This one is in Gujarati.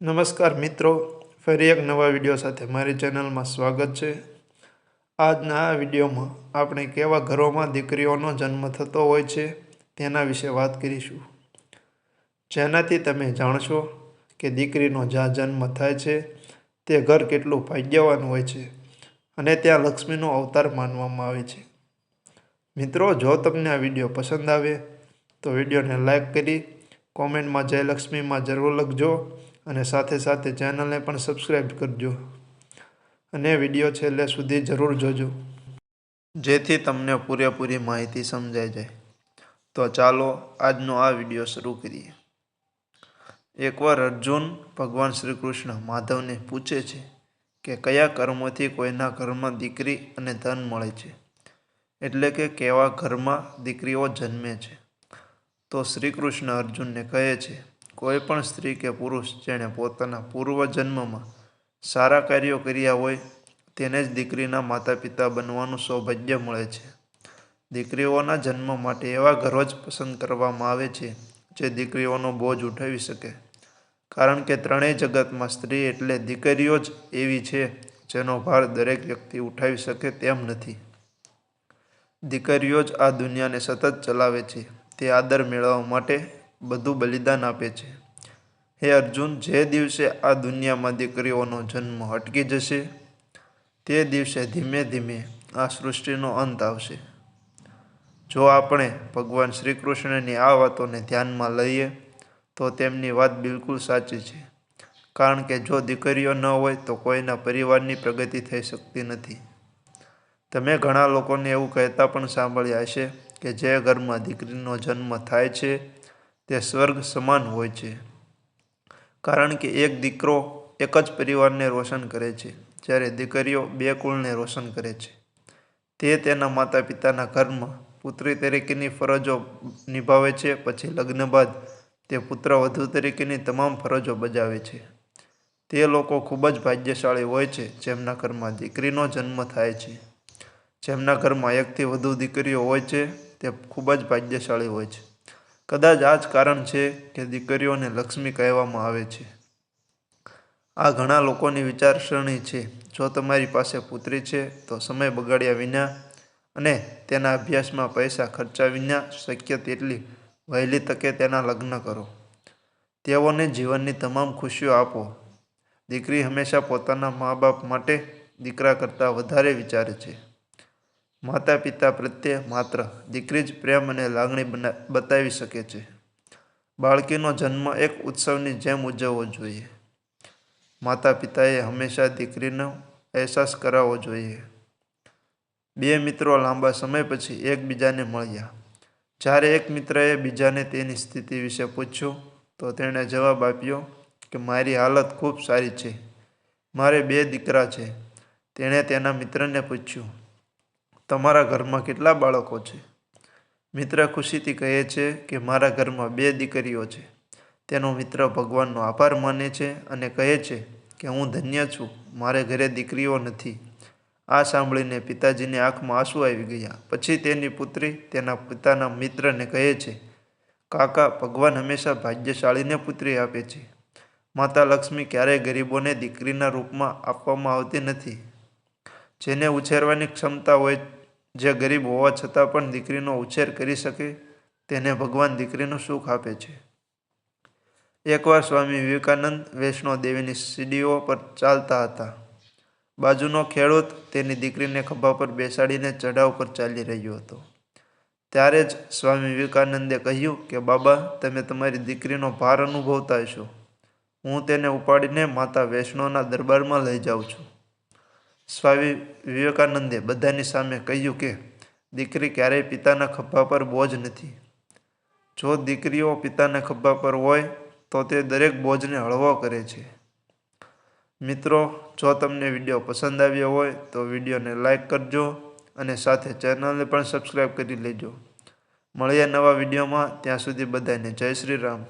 નમસ્કાર મિત્રો, ફરી એક નવા વીડિયો સાથે મારી ચેનલમાં સ્વાગત છે. આજના આ વિડીયોમાં આપણે કેવા ઘરોમાં દીકરીઓનો જન્મ થતો હોય છે તેના વિશે વાત કરીશું. જેનાથી તમે જાણશો કે દીકરીનો જ્યાં જન્મ થાય છે, તે ઘર કેટલું ભાગ્યવાન હોય છે અને ત્યાં લક્ષ્મીનો અવતાર માનવામાં આવે છે. મિત્રો, જો તમને આ વીડિયો પસંદ આવે, તો વિડીયોને લાઈક કરી, કોમેન્ટમાં જય લક્ષ્મીમાં જરૂર લખજો અને સાથે સાથે ચેનલને પણ સબસ્ક્રાઈબ કરજો. અને વીડિયો છેલ્લે સુધી જરૂર જોજો. જેથી તમને પૂરેપૂરી માહિતી સમજાઈ જાય. તો ચાલો આજનો આ વીડિયો શરૂ કરીએ. એકવાર અર્જુન ભગવાન શ્રી કૃષ્ણ માધવને પૂછે છે કે કયા કર્મોથી કોઈના ઘરમાં દીકરી અને ધન મળે છે? એટલે કે કેવા ઘરમાં દીકરીઓ જન્મે છે? તો શ્રી કૃષ્ણ અર્જુનને કહે છે કોઈ પણ સ્ત્રી કે પુરુષ જેણે પોતાના પૂર્વજન્મમાં સારા કાર્યો કર્યા હોય, તેને જ દીકરીના માતા પિતા બનવાનું સૌભાગ્ય મળે છે. દીકરીઓના જન્મ માટે એવા ઘરો જ પસંદ કરવામાં આવે છે, જે દીકરીઓનો બોજ ઉઠાવી શકે. કારણ કે ત્રણેય જગતમાં સ્ત્રી એટલે દીકરીઓ જ એવી છે, જેનો ભાર દરેક વ્યક્તિ ઉઠાવી શકે તેમ નથી. દીકરીઓ જ આ દુનિયાને સતત ચલાવે છે. તે આદર મેળવવા માટે બધું બલિદાન આપે છે. હે અર્જુન, જે દિવસે આ દુનિયામાં દીકરીઓનો જન્મ અટકી જશે, તે દિવસે ધીમે ધીમે આ સૃષ્ટિનો અંત આવશે. જો આપણે ભગવાન શ્રી કૃષ્ણની આ વાતોને ધ્યાનમાં લઈએ, તો તેમની વાત બિલકુલ સાચી છે. કારણ કે જો દીકરીઓ ન હોય, તો કોઈના પરિવારની પ્રગતિ થઈ શકતી નથી. તમે ઘણા લોકોને એવું કહેતા પણ સાંભળ્યા હશે કે જે ઘરમાં દીકરીનો જન્મ થાય છે તે સ્વર્ગ સમાન હોય છે. કારણ કે એક દીકરો એક જ પરિવારને રોશન કરે છે, જ્યારે દીકરીઓ બે કુળને રોશન કરે છે. તે તેના માતા પિતાના ઘરમાં પુત્રી તરીકેની ફરજો નિભાવે છે, પછી લગ્ન બાદ તે પુત્ર વધુ તરીકેની તમામ ફરજો બજાવે છે. તે લોકો ખૂબ જ ભાગ્યશાળી હોય છે, જેમના ઘરમાં દીકરીનો જન્મ થાય છે. જેમના ઘરમાં એકથી વધુ દીકરીઓ હોય છે, તે ખૂબ જ ભાગ્યશાળી હોય છે. કદાચ આ જ કારણ છે કે દીકરીઓને લક્ષ્મી કહેવામાં આવે છે. આ ઘણા લોકોની વિચારસરણી છે. જો તમારી પાસે પુત્રી છે, તો સમય બગાડ્યા વિના અને તેના અભ્યાસમાં પૈસા ખર્ચા વિના શક્ય તેટલી વહેલી તકે તેના લગ્ન કરો. તેઓને જીવનની તમામ ખુશીઓ આપો. દીકરી હંમેશા પોતાના મા બાપ માટે દીકરા કરતાં વધારે વિચારે છે. માતા પિતા પ્રત્યે માત્ર દીકરી જ પ્રેમ અને લાગણી બતાવી શકે છે. બાળકીનો જન્મ એક ઉત્સવની જેમ ઉજવવો જોઈએ. માતા પિતાએ હંમેશા દીકરીનો અહેસાસ કરાવવો જોઈએ. બે મિત્રો લાંબા સમય પછી એકબીજાને મળ્યા. જ્યારે એક મિત્રએ બીજાને તેની સ્થિતિ વિશે પૂછ્યું, તો તેણે જવાબ આપ્યો કે, મારી હાલત ખૂબ સારી છે. મારે બે દીકરા છે. તેણે તેના મિત્રને પૂછ્યું તમારા ઘરમાં કેટલા બાળકો છે? મિત્ર ખુશીથી કહે છે કે મારા ઘરમાં બે દીકરીઓ છે. તેનો મિત્ર ભગવાનનો આભાર માને છે અને કહે છે કે હું ધન્ય છું, મારે ઘરે દીકરીઓ નથી. આ સાંભળીને પિતાજીની આંખમાં આંસુ આવી ગયા. પછી તેની પુત્રી તેના પિતાના મિત્રને કહે છે, કાકા, ભગવાન હંમેશા ભાગ્યશાળીને પુત્રી આપે છે. માતા લક્ષ્મી ક્યારેય ગરીબોને દીકરીના રૂપમાં આપવામાં આવતી નથી. જેને ઉછેરવાની ક્ષમતા હોય જે ગરીબ હોવા છતાં પણ દીકરીનો ઉછેર કરી શકે, તેને ભગવાન દીકરીનું સુખ આપે છે. એકવાર સ્વામી વિવેકાનંદ વૈષ્ણો દેવીની સીડીઓ પર ચાલતા હતા. બાજુનો ખેડૂત તેની દીકરીને ખભા પર બેસાડીને ચઢાવ પર ચાલી રહ્યો હતો. ત્યારે જ સ્વામી વિવેકાનંદે કહ્યું કે, બાબા, તમે તમારી દીકરીનો ભાર અનુભવતા હશો. હું તેને ઉપાડીને માતા વૈષ્ણોના દરબારમાં લઈ જાઉં છું. સ્વામી વિવેકાનંદે બધાની સામે કહ્યું કે, દીકરી ક્યારેય પિતાના ખભા પર બોજ નથી. જો દીકરીઓ પિતાના ખભા પર હોય, તો તે દરેક બોજને હળવો કરે છે. મિત્રો, જો તમને વીડિયો પસંદ આવ્યો હોય, તો વિડીયોને લાઇક કરજો અને સાથે ચેનલને પણ સબસ્ક્રાઈબ કરી લેજો. મળીએ નવા વિડીયોમાં. ત્યાં સુધી બધાને જય શ્રી રામ.